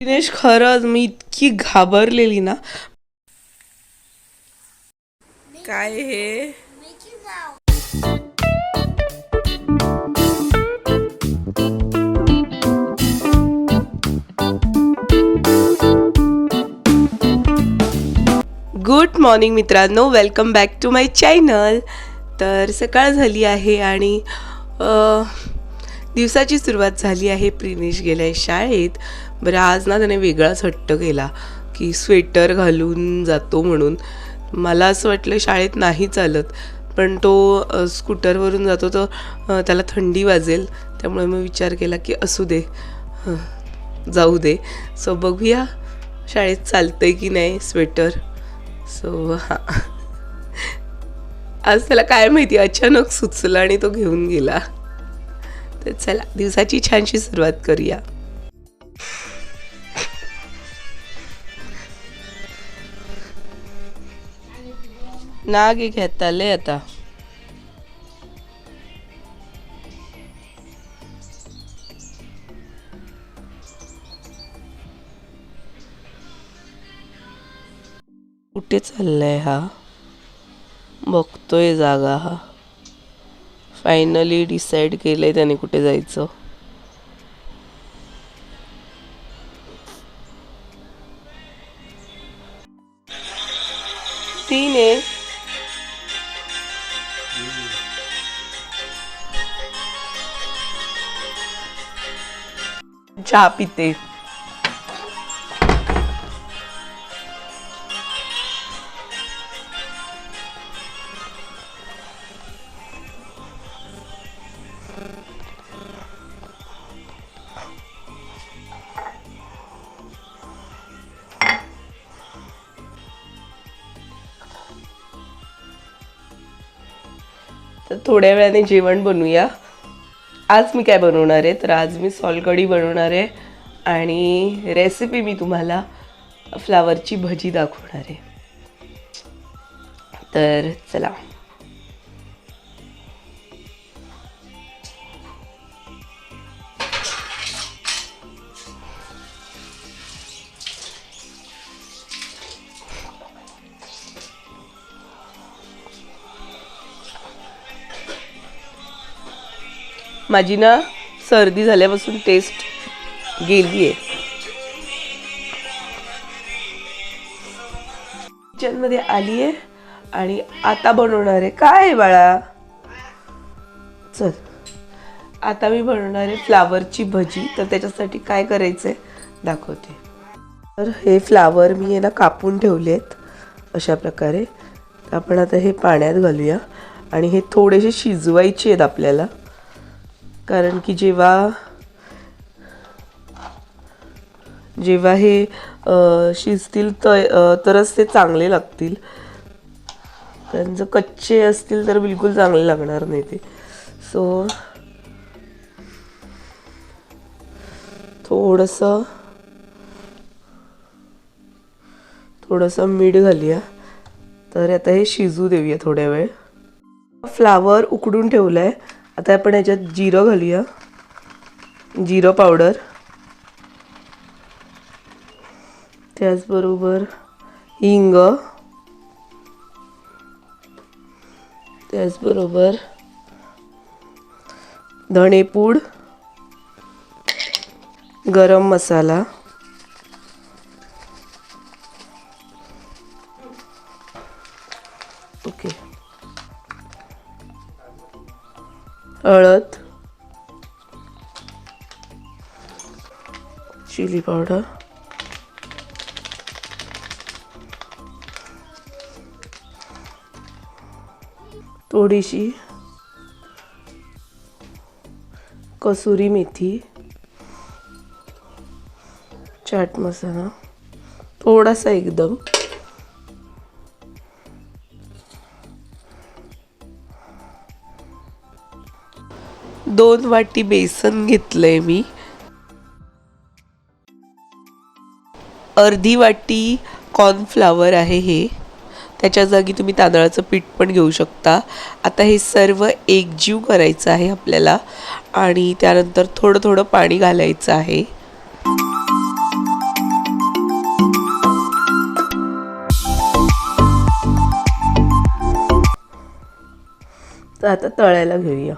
दिनेश खरंच मी इतकी घाबरलेली ना. काय हे? गुड मॉर्निंग मित्रांनो welcome back to my channel तर सकाळ झाली आहे आणि अ, दिवसाची सुरुवात झाली आहे प्रिनेश गेलाय शाळेत. बरं आज ना त्याने वेगळाच हट्ट केला की स्वेटर घालून जातो म्हणून. मला असं वाटलं शाळेत नाही चालत पण तो स्कूटरवरून जातो तर त्याला थंडी वाजेल. त्यामुळे मी विचार केला की असू दे जाऊ दे. सो बघूया शाळेत चालतंय की नाही स्वेटर. सो हां. आज त्याला काय माहिती अचानक सुचलं आणि तो घेऊन गेला. तर चला दिवसाची छानशी सुरुवात करूया. नाग घेताले आता. कुठे चाललाय हा? बघतोय जागा हा. फायनली डिसाईड केलंय त्याने कुठे जायचं. चहा पिते. तर थोड्या वेळाने जेवण बनवूया. आज मी काय बनवणार आहे? तर आज मी सॉलकढी बनवणार आहे आणि रेसिपी मी तुम्हाला फ्लावरची भजी दाखवणार आहे. तर चला. माझी ना सर्दी झाल्यापासून टेस्ट गेली आहे किचनमध्ये आली आहे आणि आता बनवणार आहे. काय आहे बाळा? चल. आता मी बनवणार आहे फ्लावरची भजी. तर त्याच्यासाठी काय करायचं आहे दाखवते. तर हे फ्लावर मी आहे ना कापून ठेवले आहेत अशा प्रकारे. आपण आता हे पाण्यात घालूया. आणि हे थोडेसे शिजवायचे आहेत आपल्याला. कारण की जेव्हा जेव्हा हे शिजतील तरच ते चांगले लागतील. कारण जर कच्चे असतील तर बिलकुल चांगले लागणार नाही ते. सो थोडंसं थोडंसं मीठ घालूया. तर आता हे शिजू देऊया थोड्या वेळ. फ्लावर उकडून ठेवलं आहे आता आपण याच्यात जिरं घालूया. जिरं पावडर. त्याचबरोबर हिंग. त्याचबरोबर धणेपूड. गरम मसाला. ओके. हळद चिली पावडर थोडीशी कसुरी मेथी चाट मसाला थोडासा एकदम दोन वाटी बेसन घेतलं आहे मी. अर्धी वाटी कॉर्नफ्लावर आहे हे. त्याच्या जागी तुम्ही तांदळाचं पीठ पण घेऊ शकता. आता हे सर्व एकजीव करायचं आहे आपल्याला आणि त्यानंतर थोडं थोडं पाणी घालायचं आहे. तर आता तळायला घेऊया.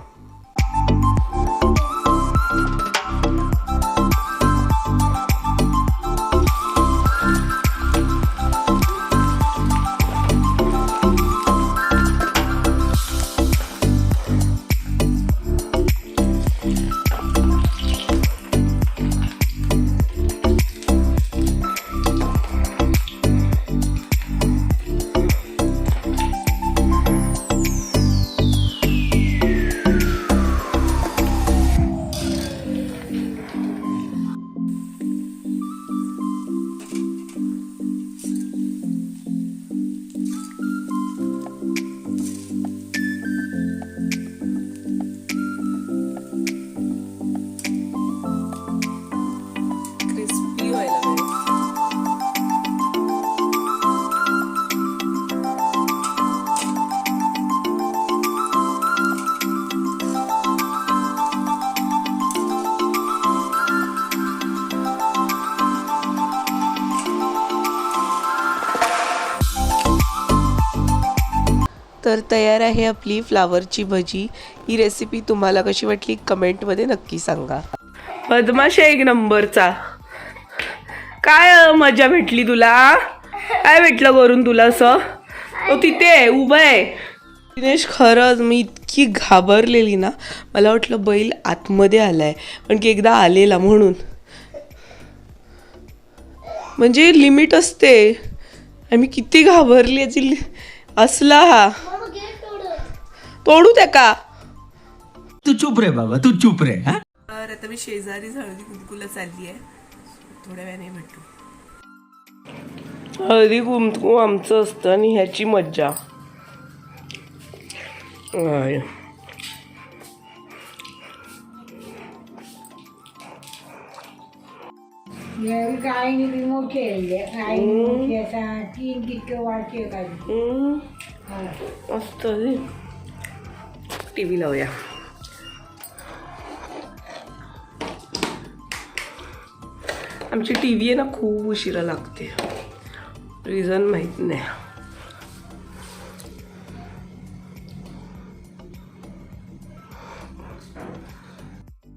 तर तयार आहे आपली फ्लावरची भजी. ही रेसिपी तुम्हाला कशी वाटली कमेंटमध्ये नक्की सांगा. बदमाशा एक नंबरचा. काय मजा भेटली तुला? काय भेटलं करून तुला असं? तो तिथे आहे आहे. दिनेश खरंच मी इतकी घाबरलेली ना मला वाटलं बैल आतमध्ये आलाय पण की एकदा आलेला म्हणून. म्हणजे लिमिट असते. आणि किती घाबरली याची असला हा. तोडू त्या का? तू चुप रे बाबा तू चुप रे हा? तर आता मी शेजारी हळदी कुंकूला चालली आहे. थोड्या वेळाने भेटू. हळदी कुंकू आमचं असतं आणि ह्याची मज्जा. असा तीन कितके वाटते काय हम्म, मस्त टी व्ही लावूया आमची टी व्ही आहे ना खूप उशिरा लागते. रिझन माहीत नाही.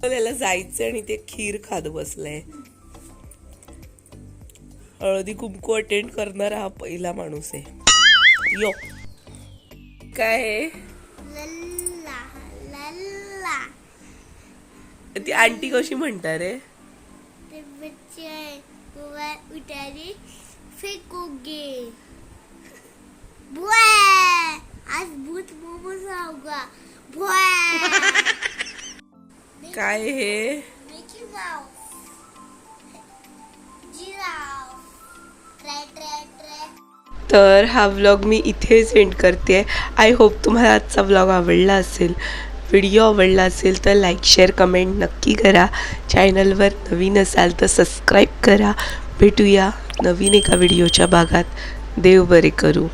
त्याला जायचं आणि ते खीर खात बसलंय. हळदी कुंकू अटेंड करणारा हा पहिला माणूस आहे. यो. काय आहे? लल्ला लल्ला. ती आंटी कशी म्हणतात रे? फेकोगे आज भूत मोमोज बुआ काय हे? तर हा व्लॉग मी इथे सेंड करते आय होप तुम्हाला आजचा व्लॉग आवडला असेल व्हिडिओ आवडला असेल तर लाईक शेअर कमेंट नक्की करा. चॅनलवर नवीन असाल तर सबस्क्राईब करा. भेटूया नवीन एका व्हिडिओच्या भागात. देव बरे करू.